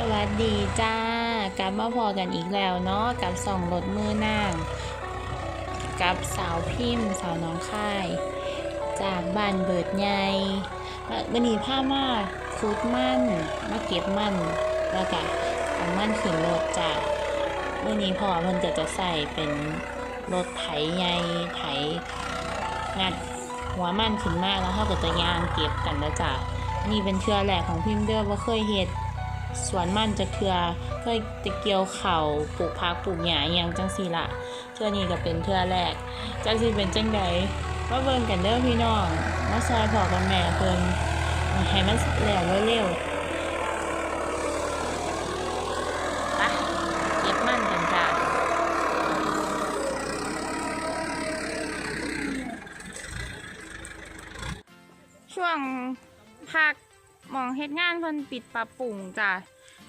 สวัสดีจ้ากลับมาพอกันอีกแล้วเนาะกับสองรถมือนางกับสาวพิมพ์ สาวน้องค่าย จากบ้านเบิดใหญ่วันนี้ผ้ามาฟุดมั่นมาเก็บมั่นแล้วก็เอามั่นขึ้นรถจ้ะวันนี้พอมันจะจะใส่เป็นรถไถใหญ่ไถงัดหัวมันขึ้นมาแล้วเขาก็จะยางเก็บกันแล้วจ้ะนี่เป็นเทือแรกของพิมพ์เด้อว่าเคยเฮ็ด สวนมันจะเทือเคยจะเกี่ยวเข่าปลูกพักปลูกหญ้าอย่างจังสีละเทือนี้ก็เป็นเทือแรกจังสิเป็นจังใดมาเบิ่งกันเด้อพี่น้องมาซอยพอกับแม่เพิ่นให้มันแล้วเร็วๆไปเก็บมันกันจ้าช่วงพัก มองเฮ็ดงานเพิ่นปิดปรับปรุงจ้ะ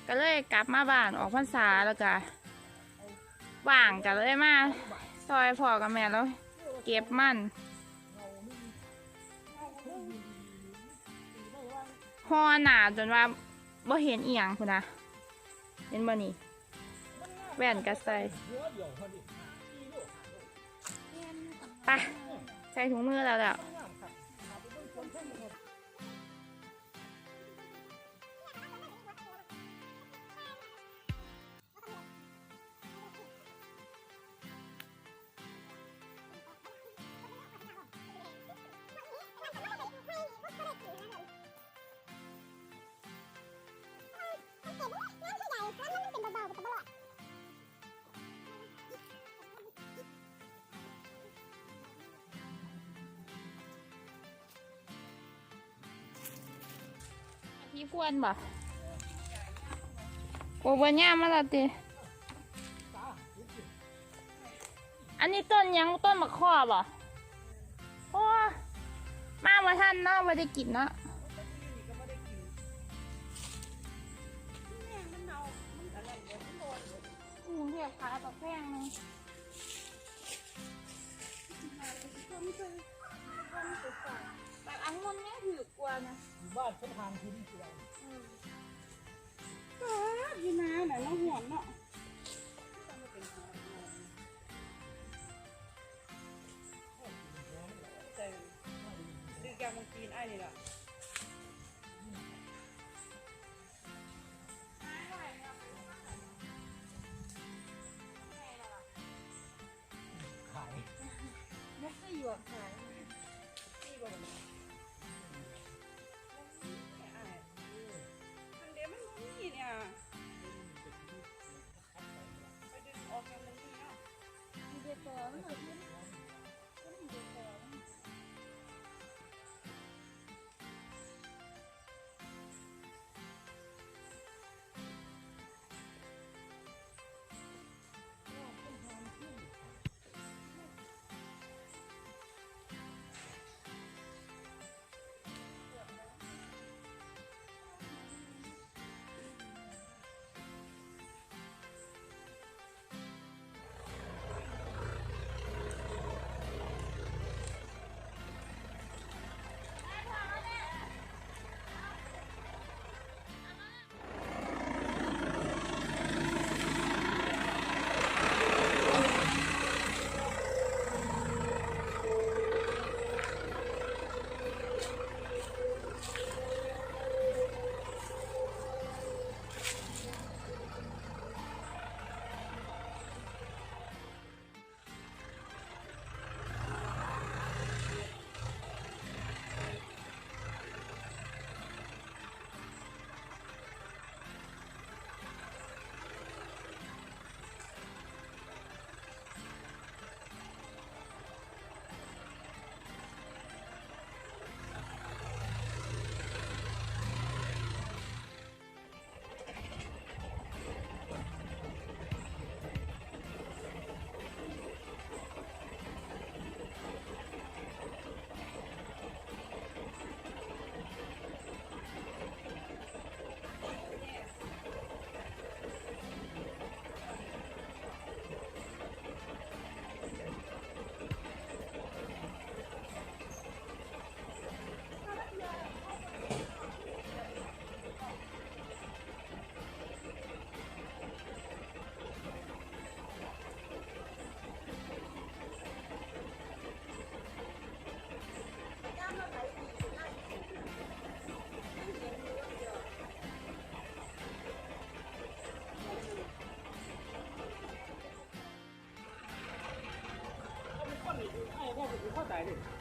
ก็เลยกลับมาบ้านออกพรรษาแล้วก็ว่างก็เลยมาซอยพ่อกับแม่แล้ว เก็บมันหอหนาจนว่าบ่เห็นอีหยังพุ่นนะเห็นบ่นี่แว่นก็ใส่ไปใส่ถุงมือแล้วแล้ว พี่พวนบ่โอ้บัย่ามาและติอันนี้ต้นหยังต้นมะข้อบ่โอ้มาว่าท่านเนาะว่าได้กินเนาะอืมเรียกขายปลาแพงเลย แบบอังุนเนี่ยถือกว่านะบ้านฉันทางพื้นที่พี่นาน่ะน้องหวนเนาะดึกยางมังกีนไอ้นี่ล่ะขายไม่ใช่หยวกขาย มี ลุ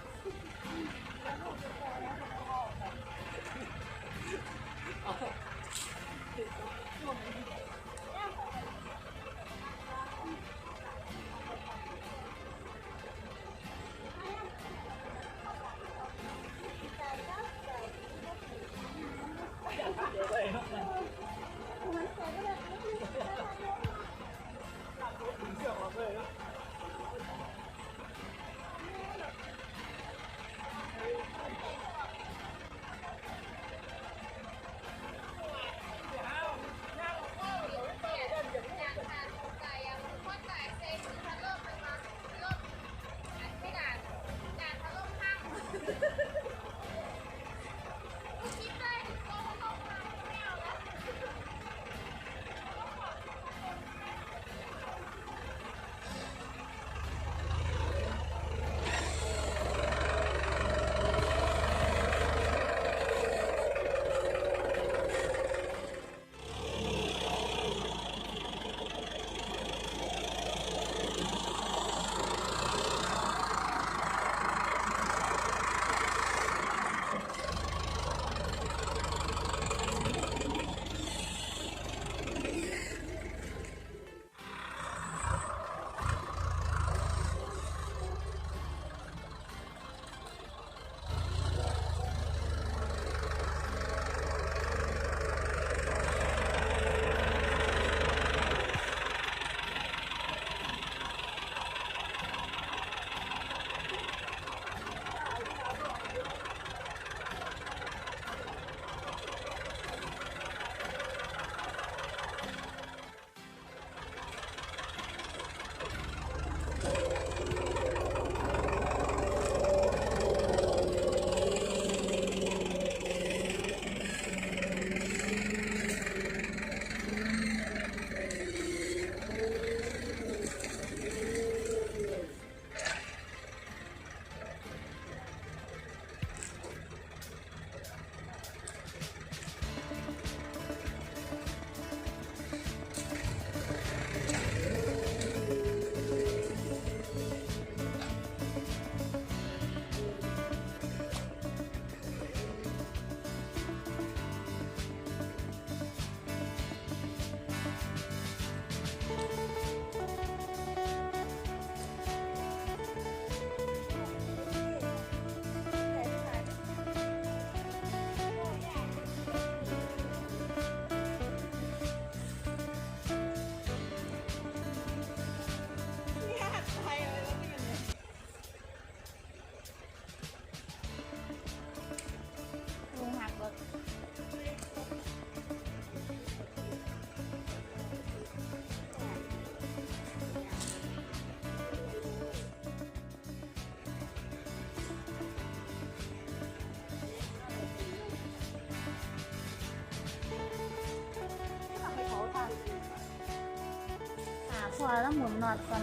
หาพอแล้วหมุนน็อตก่อน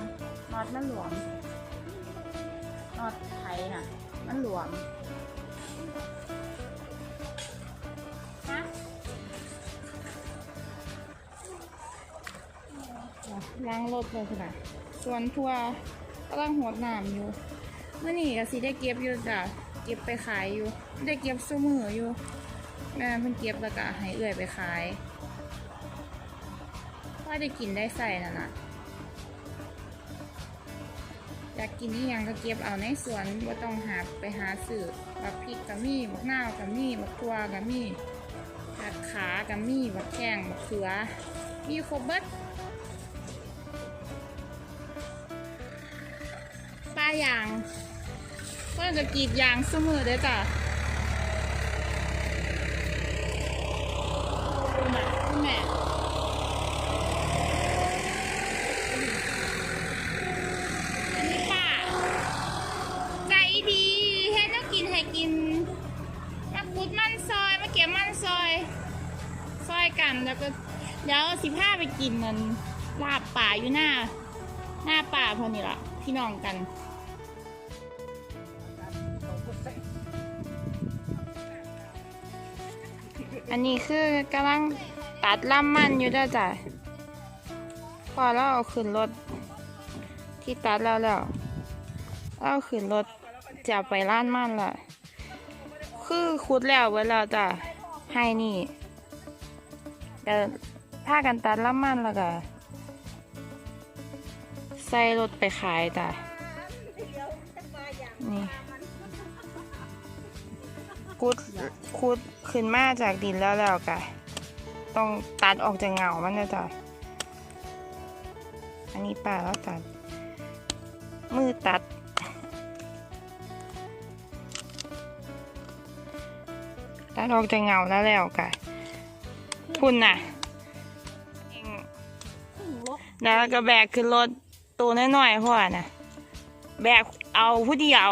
น็อตมันหลวมน็อตไทยน่ะ มันหลวมฮะล้างรถเลยค่ะส่วนทัวกำลังหดน้ำอยู่เมื่อนี้ก็สิได้เก็บอยู่จ้ะเก็บไปขายอยู่ ได้เก็บซุ้มืออยู่แม่เพิ่นเก็บแล้วก็ให้เอื่อยไปขายว่าได้กินได้ใส่นั่นน่ะ อยากกินนี่ยังก็เก็บเอาในสวนว่าต้องหาไปหาซื้อบักพริกกับมี่บักนาวกับมี่บักทัวกับมี่ผักขากับมี่บักแข้งบักเขือ มีครบเบิดปลายางก็จะกรีดยางเสมอเด้อจ้ะคุณแม่คุณแม่ อยกัน แล้วก็เดี๋ยวสิพาไปกินมันลาบป่าอยู่หน้า หน้าป่าพอนี่ละพี่น้องกันอันนี้คือกำลังตัดล่ำมันอยู่ด้อจ้ะพอแล้วเอาขึ้นรถ ที่ตัดแล้วแล้วเอาขึ้นรถจะไปร้านมันละคือขุดแล้วเวลาจ้ะให้นี่ ก็พากันตัดละมันแล้วก็ใส่รถไปขายจ้ะนี่ขุดขุดขึ้นมาจากดินแล้วแล้วก็ต้องตัดออกจากเหงามันนะจ้ะอันนี้ป้าแล้วตัด มือตัดตัดออกจากเหงาแล้วแล้วก็คุ ณน่ะเองขึ้นรถแล้วก็แบกขึ้นรถตัวน้อยๆพ่อน่ะ แบกเอาผู้เดียว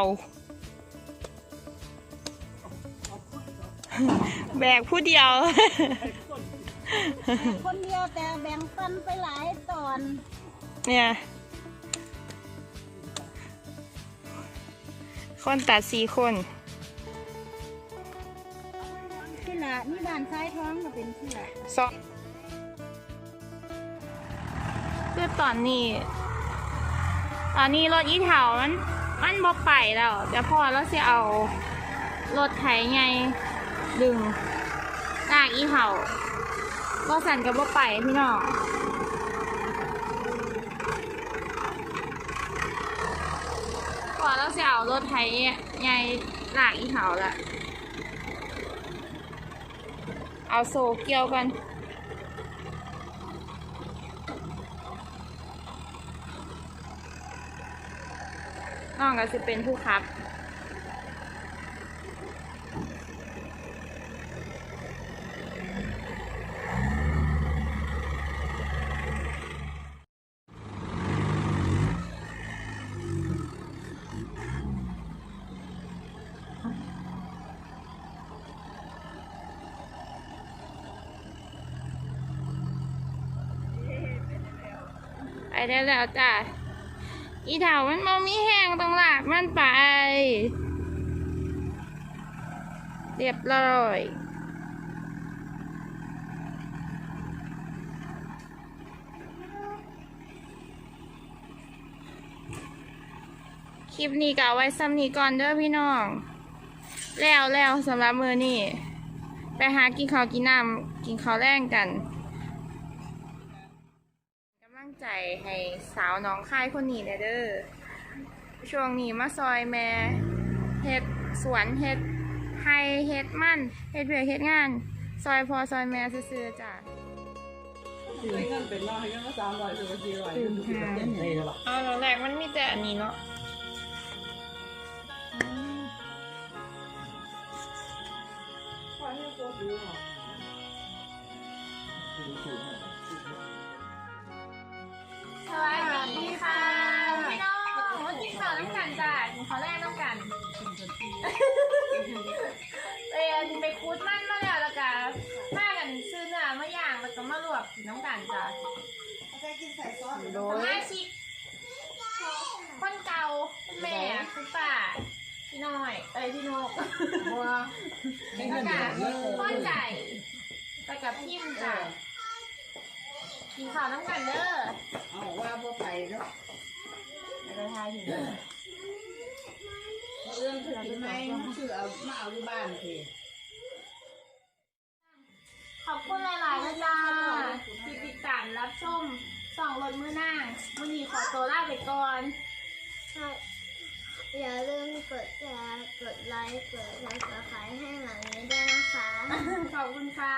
แบกผู้เดียว คนเดียวแต่แบ่งปันไปหลายตอน เนี่ย คนตัดสี่คน ละนี่บ้านซ้ายท้องก็เป็นที่ละสองคือตอนนี้ ตอนนี้รถอีเถามัน มันบกไปแล้วเดี๋ยวพอแล้วจะเอา รถไถไงดึงลากอีเถาก็สั่นกับบกไปพี่น้องพอแล้วจะเอารถไถไงลากอีเถาละ เอาโซเกี่ยวกันน้องก็จะเป็นผู้ขับ ไปได้แล้วจ้ะอีเถามันมมีแห้งตรงหลากมันไป เรียบร้อยคลิปนี้ก็เอาไว้ซ้ำนี้ก่อนเด้อพี่น้อง แล้วแล้วสำหรับมือนี่ ไปหากินข้าวกินน้ำกินข้าวแรงกัน ใจให้สาวน้องค่ายคนนี้เด้อช่วงนี้มาซอยแม่เฮ็ดสวนเฮ็ดไฮเฮ็ดมันเฮ็ดเวียกเฮ็ดงาน ซอยพอซอยแม่ซื่อๆจ้ะใช้เงินเป็นร้อยเงินมาสามร้อยถึงสี่ร้อยตื่นหาเท่เลยล่ะเอาตอนแรกมันมีแต่อันนี้เนาะ สวัสดีค่ะพี่น้องมากินข้าวน้ำกันจ้ะกินข้าวแรกน้ำกันเรียนไปคูดมันมาแล้วแล้วก็ผ้ากันซื้อเนื้อมาย่างแล้วก็มาลวกกินน้ำกันจ้ะสมาชิกคนเก่าคุณแม่คุณป้าพี่น้อย เอ้ยพี่นกให้แล้เงิวนก็เดือนเยอะพ่อใจไปกับพิมจ้ะ กินข้าวน้ำกันเด้อเอาว่าพวกไปเนาะเดี๋ยวไปทายถึงเรื่องคือกินไหมคือเอามาเอาที่บ้านสิขอบคุณหลายๆนะจ๊ะที่ติดตามรับชมสองรถมือหน้าวันนี้ขอตัวลาไปก่อนอย่าลืมกดแชร์กดไลค์กดซับสไครต์ให้หลังนี้ด้วยนะคะ ขอบคุณค่ะ